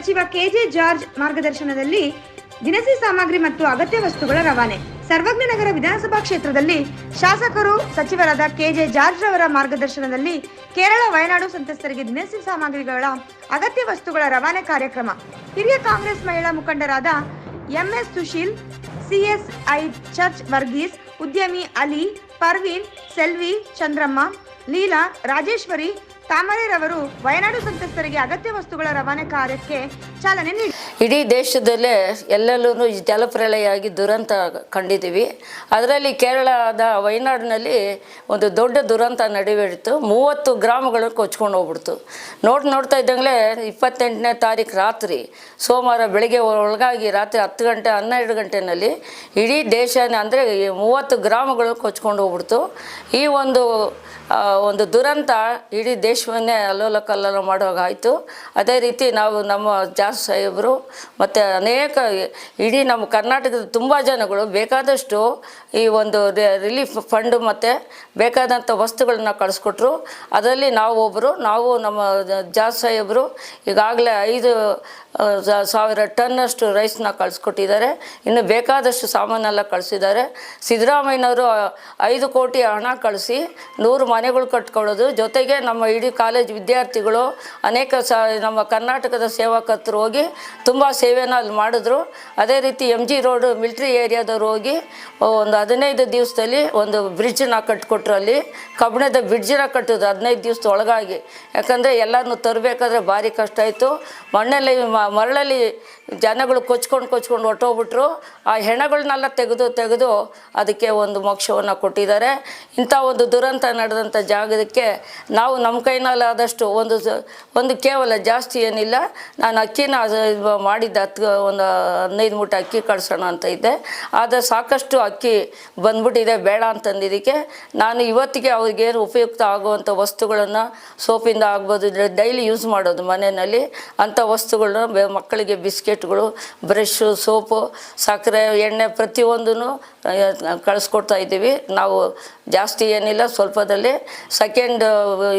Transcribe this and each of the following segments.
ಸಚಿವ K J George ಮಾರ್ಗದರ್ಶನದಲ್ಲಿ ದಿನಸಿ ಸಾಮಗ್ರಿ ಮತ್ತು ಅಗತ್ಯ ವಸ್ತುಗಳ ರವಾನೆ. ಸರ್ವಜ್ಞ ನಗರ ವಿಧಾನಸಭಾ ಕ್ಷೇತ್ರದಲ್ಲಿ ಶಾಸಕರು ಸಚಿವರಾದ ಕೆಜೆ ಜಾರ್ಜ್ ಅವರ ಮಾರ್ಗದರ್ಶನದಲ್ಲಿ ಕೇರಳ, ವಯನಾಡು ಸಂತ್ರಸ್ತರಿಗೆ ದಿನಸಿ ಸಾಮಗ್ರಿಗಳ ಅಗತ್ಯ ವಸ್ತುಗಳ ರವಾನೆ ಕಾರ್ಯಕ್ರಮ. ಹಿರಿಯ ಕಾಂಗ್ರೆಸ್ ಮಹಿಳಾ ಮುಖಂಡರಾದ MS Sushil, CSI church Varghese, ಉದ್ಯಮಿ ಅಲಿ, ಪರ್ವೀನ್, ಸೆಲ್ವಿ, ಚಂದ್ರಮ್ಮ, ಲೀಲಾ, ರಾಜೇಶ್ವರಿ ತಾಮರೆರವರು ವಯನಾಡು ಸಂತ್ರಸ್ತರಿಗೆ ಅಗತ್ಯ ವಸ್ತುಗಳ ರವಾನೆ ಕಾರ್ಯಕ್ಕೆ ಚಾಲನೆ ನೀಡಿ ಇಡೀ ದೇಶದಲ್ಲೇ ಎಲ್ಲೆಲ್ಲೂ ಜಲಪ್ರಳಯ ಆಗಿ ದುರಂತ ಕಂಡಿದ್ದೀವಿ. ಅದರಲ್ಲಿ ಕೇರಳದ ವಯನಾಡಿನಲ್ಲಿ ಒಂದು ದೊಡ್ಡ ದುರಂತ ನಡೆಯಿತು ಮೂವತ್ತು ಗ್ರಾಮಗಳು ಕೊಚ್ಕೊಂಡು ಹೋಗ್ಬಿಡ್ತು. ನೋಡಿ ನೋಡ್ತಾ ಇದ್ದಂಗಲೇ ಇಪ್ಪತ್ತೆಂಟನೇ ತಾರೀಕು ರಾತ್ರಿ, ಸೋಮವಾರ ಬೆಳಗ್ಗೆ ಒಳಗಾಗಿ ರಾತ್ರಿ ಹತ್ತು ಗಂಟೆ, ಹನ್ನೆರಡು ಗಂಟೆನಲ್ಲಿ ಇಡೀ ದೇಶನೇ, ಅಂದರೆ ಮೂವತ್ತು ಗ್ರಾಮಗಳು ಕೊಚ್ಕೊಂಡು ಹೋಗ್ಬಿಡ್ತು. ಈ ಒಂದು ಒಂದು ದುರಂತ ಇಡೀ ದೇಶವನ್ನೇ ಅಲ್ಲೋಲ ಕಲ್ಲೋಲ ಮಾಡುವಾಗಾಯಿತು. ಅದೇ ರೀತಿ ನಾವು ನಮ್ಮ ಜಾಸ್ ಸಾಹೇಬರು ಮತ್ತು ಅನೇಕ ಇಡೀ ನಮ್ಮ ಕರ್ನಾಟಕದ ತುಂಬ ಜನಗಳು ಬೇಕಾದಷ್ಟು ಈ ಒಂದು ರಿಲೀಫ್ ಫಂಡು ಮತ್ತು ಬೇಕಾದಂಥ ವಸ್ತುಗಳನ್ನ ಕಳಿಸ್ಕೊಟ್ರು. ಅದರಲ್ಲಿ ನಾವು ಒಬ್ಬರು ನಾವು ನಮ್ಮ ಜಾಸ್ ಸಾಹೇಬರು ಈಗಾಗಲೇ ಐದು ಸಾವಿರ ಟನ್ನಷ್ಟು ರೈಸ್ನ ಕಳಿಸ್ಕೊಟ್ಟಿದ್ದಾರೆ. ಇನ್ನು ಬೇಕಾದಷ್ಟು ಸಾಮಾನೆಲ್ಲ ಕಳಿಸಿದ್ದಾರೆ. ಸಿದ್ದರಾಮಯ್ಯನವರು ಐದು ಕೋಟಿ ಹಣ ಕಳಿಸಿ ನೂರು ಮನೆಗಳು ಕಟ್ಕೊಳ್ಳೋದು. ಜೊತೆಗೆ ನಮ್ಮ ಇಡೀ ಕಾಲೇಜ್ ವಿದ್ಯಾರ್ಥಿಗಳು ಅನೇಕ ಸ, ನಮ್ಮ ಕರ್ನಾಟಕದ ಸೇವಕತ್ರು ಹೋಗಿ ತುಂಬ ಸೇವೆನ ಅಲ್ಲಿ ಮಾಡಿದ್ರು. ಅದೇ ರೀತಿ ಎಂ ಜಿ ರೋಡ್ ಮಿಲ್ಟ್ರಿ ಏರಿಯಾದವ್ರು ಹೋಗಿ ಒಂದು ಹದಿನೈದು ದಿವಸದಲ್ಲಿ ಒಂದು ಬ್ರಿಡ್ಜನ್ನ ಕಟ್ಕೊಟ್ರು ಅಲ್ಲಿ. ಕಬ್ಬಿಣದ ಬ್ರಿಡ್ಜನ್ನ ಕಟ್ಟೋದು ಹದಿನೈದು ದಿವಸದ ಒಳಗಾಗಿ. ಯಾಕಂದರೆ ಎಲ್ಲರನ್ನು ತರಬೇಕಾದ್ರೆ ಭಾರಿ ಕಷ್ಟ ಆಯಿತು. ಮಣ್ಣಲ್ಲಿ ಮರಳಲ್ಲಿ ಜನಗಳು ಕೊಚ್ಕೊಂಡು ಕೊಚ್ಕೊಂಡು ಹೊಟ್ಟೋಗ್ಬಿಟ್ರು ಆ ಹೆಣಗಳನ್ನೆಲ್ಲ ತೆಗೆದು ತೆಗೆದು ಅದಕ್ಕೆ ಒಂದು ಮೋಕ್ಷವನ್ನು ಕೊಟ್ಟಿದ್ದಾರೆ. ಇಂಥ ಒಂದು ದುರಂತ ನಡೆದಂಥ ಜಾಗಕ್ಕೆ ನಾವು ನಮ್ಮ ಕೈನಲ್ಲಾದಷ್ಟು ಒಂದು ಒಂದು ಕೇವಲ ಜಾಸ್ತಿ ಏನಿಲ್ಲ. ನಾನು ಅಕ್ಕಿನ ಮಾಡಿದ್ದೆ ಹತ್ತು, ಒಂದು ಹದಿನೈದು ಮೂಟೆ ಅಕ್ಕಿ ಕಳಿಸೋಣ ಅಂತ ಇದ್ದೆ. ಆದರೆ ಸಾಕಷ್ಟು ಅಕ್ಕಿ ಬಂದ್ಬಿಟ್ಟಿದೆ, ಬೇಡ ಅಂತಂದಿದ್ದಕ್ಕೆ ನಾನು ಇವತ್ತಿಗೆ ಅವ್ರಿಗೇನು ಉಪಯುಕ್ತ ಆಗುವಂಥ ವಸ್ತುಗಳನ್ನು ಸೋಪಿಂದ ಆಗ್ಬೋದು ಡೈಲಿ ಯೂಸ್ ಮಾಡೋದು ಮನೆಯಲ್ಲಿ, ಅಂಥ ವಸ್ತುಗಳನ್ನ ಮಕ್ಕಳಿಗೆ ಬಿಸ್ಕೆಟ್ಗಳು ಬ್ರಷು ಸೋಪು, ಸಕ್ಕರೆ, ಎಣ್ಣೆ ಪ್ರತಿಯೊಂದೂ ಕಳಿಸ್ಕೊಡ್ತಾ ಇದ್ದೀವಿ. ನಾವು ಜಾಸ್ತಿ ಏನಿಲ್ಲ, ಸ್ವಲ್ಪದಲ್ಲಿ ಸೆಕೆಂಡ್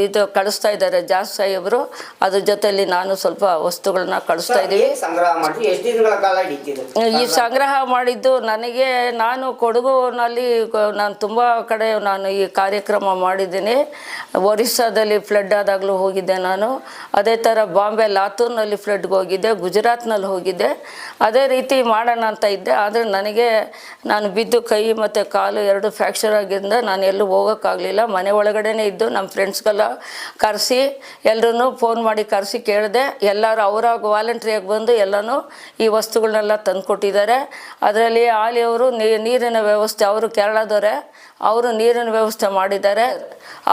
ಇದು ಕಳಿಸ್ತಾ ಇದ್ದಾರೆ ಜಾಸ್ತಿ ಸಾಹೇಬರು ಅದ್ರ ಜೊತೆಯಲ್ಲಿ ನಾನು ಸ್ವಲ್ಪ ವಸ್ತುಗಳನ್ನ ಕಳಿಸ್ತಾ ಇದ್ದೀವಿ. ಈ ಸಂಗ್ರಹ ಮಾಡಿದ್ದು ನನಗೆ ನಾನು ಕೊಡಗುನಲ್ಲಿ ನಾನು ತುಂಬ ಕಡೆ ನಾನು ಈ ಕಾರ್ಯಕ್ರಮ ಮಾಡಿದ್ದೀನಿ. ಒರಿಸ್ಸಾದಲ್ಲಿ ಫ್ಲಡ್ ಆದಾಗಲೂ ಹೋಗಿದ್ದೆ ನಾನು. ಅದೇ ಥರ ಬಾಂಬೆ ಲಾತೂರ್ನಲ್ಲಿ ಫ್ಲಡ್ಗೆ ಹೋಗಿದ್ದೆ ಗುಜರಾತ್ನಲ್ಲಿ ಹೋಗಿದ್ದೆ. ಅದೇ ರೀತಿ ಮಾಡೋಣ ಅಂತ ಇದ್ದೆ. ಆದರೆ ನನಗೆ ನಾನು ಬಿದ್ದು ಕೈ ಮತ್ತು ಕಾಲು ಎರಡು ಫ್ರ್ಯಾಕ್ಚರ್ ಆಗಿದ್ದರಿಂದ ನಾನು ಎಲ್ಲೂ ಹೋಗೋಕ್ಕಾಗಲಿಲ್ಲ. ಮನೆ ಒಳಗಡೆನೇ ಇದ್ದು ನಮ್ಮ ಫ್ರೆಂಡ್ಸ್ಗೆಲ್ಲ ಕರೆಸಿ ಎಲ್ಲರೂ ಫೋನ್ ಮಾಡಿ ಕರೆಸಿ ಕೇಳಿದೆ, ಎಲ್ಲರೂ ಅವರ ವಾಲಂಟ್ರಿಯಾಗಿ ಬಂದು ಎಲ್ಲನೂ ಈ ವಸ್ತುಗಳನ್ನೆಲ್ಲ ತಂದುಕೊಟ್ಟಿದ್ದಾರೆ. ಅದರಲ್ಲಿ ಆಲಿಯವರು ನೀರಿನ ವ್ಯವಸ್ಥೆ, ಅವರು ಕೇರಳದವರೇ, ಅವರು ನೀರಿನ ವ್ಯವಸ್ಥೆ ಮಾಡಿದ್ದಾರೆ.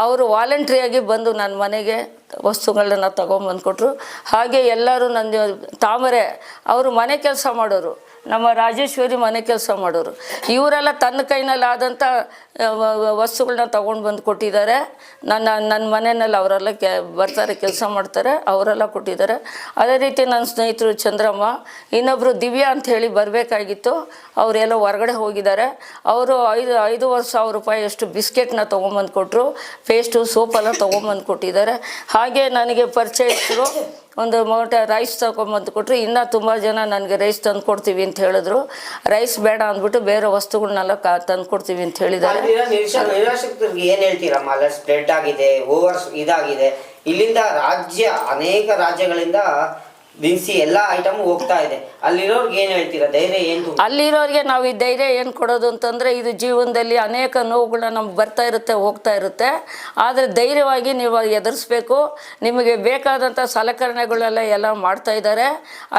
ಅವರು ವಾಲಂಟ್ರಿಯಾಗಿ ಬಂದು ನನ್ನ ಮನೆಗೆ ವಸ್ತುಗಳನ್ನ ತೊಗೊಂಬಂದ್ಕೊಟ್ರು. ಹಾಗೆ ಎಲ್ಲರೂ ನನ್ನ ತಾಮರೆ, ಅವರು ಮನೆ ಕೆಲಸ ಮಾಡೋರು. ನಮ್ಮ ರಾಜೇಶ್ವರಿ ಮನೆ ಕೆಲಸ ಮಾಡೋರು. ಇವರೆಲ್ಲ ತನ್ನ ಕೈನಲ್ಲಿ ಆದಂಥ ವಸ್ತುಗಳನ್ನ ತೊಗೊಂಡು ಬಂದು ಕೊಟ್ಟಿದ್ದಾರೆ. ನನ್ನ ನನ್ನ ಮನೆಯಲ್ಲಿ ಅವರೆಲ್ಲ ಕೆ, ಬರ್ತಾರೆ, ಕೆಲಸ ಮಾಡ್ತಾರೆ, ಅವರೆಲ್ಲ ಕೊಟ್ಟಿದ್ದಾರೆ. ಅದೇ ರೀತಿ ನನ್ನ ಸ್ನೇಹಿತರು ಚಂದ್ರಮ್ಮ ಇನ್ನೊಬ್ಬರು ದಿವ್ಯಾ ಅಂತ ಹೇಳಿ ಬರಬೇಕಾಗಿತ್ತು. ಅವರೆಲ್ಲ ಹೊರಗಡೆ ಹೋಗಿದ್ದಾರೆ. ಅವರು ಐದು ಐದೂವರೆ ಸಾವಿರ ರೂಪಾಯಿ ಅಷ್ಟು ಬಿಸ್ಕೆಟ್ನ ತೊಗೊಂಬಂದು ಕೊಟ್ಟರು ಪೇಸ್ಟು, ಸೋಪೆಲ್ಲ ತೊಗೊಂಬಂದು ಕೊಟ್ಟಿದ್ದಾರೆ. ಹಾಗೆ ನನಗೆ ಪರಿಚಯಸ್ಥರು ಒಂದು ಮೂಟೆ ರೈಸ್ ತಗೊಂಬಂದು ಕೊಟ್ಟರು ಇನ್ನೂ ತುಂಬ ಜನ ನನಗೆ ರೈಸ್ ತಂದು ಕೊಡ್ತೀವಿ ಅಂತ ಹೇಳಿದ್ರು. ರೈಸ್ ಬೇಡ ಅಂದ್ಬಿಟ್ಟು ಬೇರೆ ವಸ್ತುಗಳನ್ನೆಲ್ಲ ಕಾ, ತಂದು ಕೊಡ್ತೀವಿ ಅಂತ ಹೇಳಿದ್ದಾರೆ. ಏನು ಹೇಳ್ತೀರಮ್ಮ ಅಲ್ಲ ಸ್ಪ್ರೆಡ್ ಆಗಿದೆ ಓವರ್ಸ್ ಇದಾಗಿದೆ. ಇಲ್ಲಿಂದ ರಾಜ್ಯ, ಅನೇಕ ರಾಜ್ಯಗಳಿಂದ ದಿನಸಿ ಎಲ್ಲಾ ಐಟಮ್ ಹೋಗ್ತಾ ಇದೆ. ಅಲ್ಲಿರೋರ್ಗೆ ಏನ್ ಹೇಳ್ತೀರಾ? ಧೈರ್ಯ ಏನು ಅಲ್ಲಿರೋರಿಗೆ ನಾವು ಈ ಧೈರ್ಯ ಏನು ಕೊಡೋದು ಅಂತಂದರೆ ಇದು ಜೀವನದಲ್ಲಿ ಅನೇಕ ನೋವುಗಳನ್ನ ನಮ್ಗೆ ಬರ್ತಾ ಇರುತ್ತೆ, ಹೋಗ್ತಾ ಇರುತ್ತೆ. ಆದರೆ ಧೈರ್ಯವಾಗಿ ನೀವು ಎದುರಿಸ್ಬೇಕು. ನಿಮಗೆ ಬೇಕಾದಂಥ ಸಲಕರಣೆಗಳೆಲ್ಲ ಎಲ್ಲ ಮಾಡ್ತಾ ಇದ್ದಾರೆ.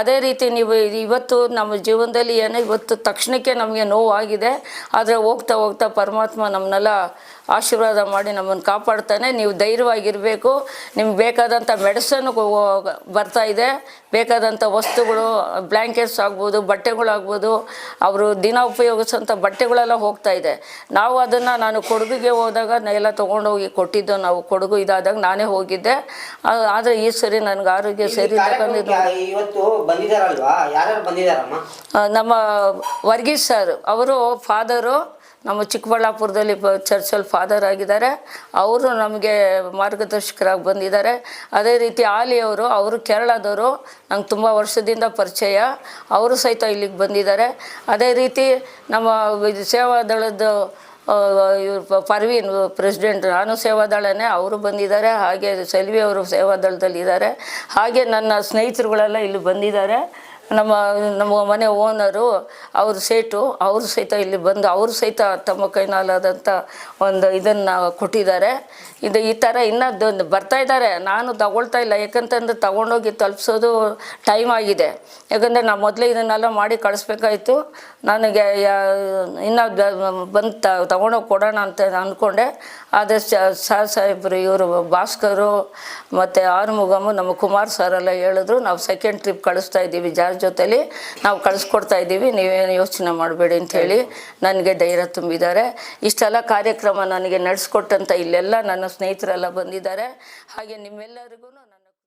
ಅದೇ ರೀತಿ ನೀವು ಇವತ್ತು ನಮ್ಮ ಜೀವನದಲ್ಲಿ ಏನೋ ಇವತ್ತು ತಕ್ಷಣಕ್ಕೆ ನಮಗೆ ನೋವಾಗಿದೆ, ಆದರೆ ಹೋಗ್ತಾ ಹೋಗ್ತಾ ಪರಮಾತ್ಮ ನಮ್ಮನ್ನೆಲ್ಲ ಆಶೀರ್ವಾದ ಮಾಡಿ ನಮ್ಮನ್ನು ಕಾಪಾಡ್ತಾನೆ. ನೀವು ಧೈರ್ಯವಾಗಿರಬೇಕು. ನಿಮ್ಗೆ ಬೇಕಾದಂಥ ಮೆಡಿಸನ್ ಬರ್ತಾ ಇದೆ. ಬೇಕಾದಂಥ ವಸ್ತುಗಳು ಬ್ಲ್ಯಾಂಕೆಟ್ಸ್ ಆಗ್ಬೋದು ಬಟ್ಟೆಗಳಾಗ್ಬೋದು ಅವರು ದಿನ ಉಪಯೋಗಿಸೋಂಥ ಬಟ್ಟೆಗಳೆಲ್ಲ ಹೋಗ್ತಾ ಇದೆ. ನಾವು ಅದನ್ನು ನಾನು ಕೊಡಗಿಗೆ ಹೋದಾಗ ಎಲ್ಲ ತೊಗೊಂಡೋಗಿ ಕೊಟ್ಟಿದ್ದು ನಾವು ಕೊಡಗು ಇದಾದಾಗ ನಾನೇ ಹೋಗಿದ್ದೆ. ಆದರೆ ಈ ಸರಿ ನನಗೆ ಆರೋಗ್ಯ ಸರಿ ಇವತ್ತು ನಮ್ಮ ವರ್ಗೀಸ್ ಸರ್ ಅವರು ಫಾದರು ನಮ್ಮ ಚಿಕ್ಕಬಳ್ಳಾಪುರದಲ್ಲಿ ಬ ಚರ್ಚಲ್ಲಿ ಫಾದರ್ ಆಗಿದ್ದಾರೆ. ಅವರು ನಮಗೆ ಮಾರ್ಗದರ್ಶಕರಾಗಿ ಬಂದಿದ್ದಾರೆ. ಅದೇ ರೀತಿ ಆಲಿಯವರು ಅವರು ಕೇರಳದವರು, ನಂಗೆ ತುಂಬ ವರ್ಷದಿಂದ ಪರಿಚಯ. ಅವರು ಸಹಿತ ಇಲ್ಲಿಗೆ ಬಂದಿದ್ದಾರೆ. ಅದೇ ರೀತಿ ನಮ್ಮ ಸೇವಾದಳದ ಪ- ಪರ್ವೀನ್ ಪ್ರೆಸಿಡೆಂಟ್ ನಾನು ಸೇವಾದಳನೇ ಅವರು ಬಂದಿದ್ದಾರೆ. ಹಾಗೆ ಸೆಲ್ವಿ ಅವರು ಸೇವಾದಳದಲ್ಲಿದ್ದಾರೆ ಹಾಗೆ ನನ್ನ ಸ್ನೇಹಿತರುಗಳೆಲ್ಲ ಇಲ್ಲಿ ಬಂದಿದ್ದಾರೆ. ನಮ್ಮ ನಮ್ಮ ಮನೆ ಓನರು ಅವ್ರ ಸೇಟು, ಅವರು ಸಹಿತ ಇಲ್ಲಿ ಬಂದು, ಅವರು ಸಹಿತ ತಮ್ಮ ಕೈನಾಲಾದಂಥ ಒಂದು ಇದನ್ನು ಕೊಟ್ಟಿದ್ದಾರೆ. ಇದು ಈ ಥರ ಇನ್ನೂ ಬರ್ತಾ ಇದ್ದಾರೆ. ನಾನು ತಗೊಳ್ತಾ ಇಲ್ಲ. ಯಾಕಂತಂದ್ರೆ ತಗೊಂಡೋಗಿ ತಲುಪಿಸೋದು ಟೈಮ್ ಆಗಿದೆ. ಯಾಕಂದರೆ ನಾನು ಮೊದಲೇ ಇದನ್ನೆಲ್ಲ ಮಾಡಿ ಕಳಿಸ್ಬೇಕಾಯ್ತು. ನನಗೆ ಇನ್ನೂ ಬಂದು ತಗೊಂಡೋಗಿ ಕೊಡೋಣ ಅಂತ ಅಂದ್ಕೊಂಡೆ ಆದರೆ ಸರ್ ಸಾಹೇಬರು, ಇವರು ಭಾಸ್ಕರು, ಮತ್ತು ಆರುಮುಗಮು ನಮ್ಮ ಕುಮಾರ್ ಸರ್ ಎಲ್ಲ ಹೇಳಿದ್ರು, ನಾವು ಸೆಕೆಂಡ್ ಟ್ರಿಪ್ ಕಳಿಸ್ತಾ ಇದ್ದೀವಿ. ಜಾರ್ ಜೊತೆಲಿ ನಾವು ಕಳಿಸ್ಕೊಡ್ತಾ ಇದ್ದೀವಿ, ನೀವೇನು ಯೋಚನೆ ಮಾಡಬೇಡಿ ಅಂಥೇಳಿ ನನಗೆ ಧೈರ್ಯ ತುಂಬಿದ್ದಾರೆ. ಇಷ್ಟೆಲ್ಲ ಕಾರ್ಯಕ್ರಮ ನನಗೆ ನಡೆಸ್ಕೊಟ್ಟಂಥ ಇಲ್ಲೆಲ್ಲ ನನ್ನ ಸ್ನೇಹಿತರೆಲ್ಲ ಬಂದಿದ್ದಾರೆ. ಹಾಗೆ ನಿಮ್ಮೆಲ್ಲರಿಗೂ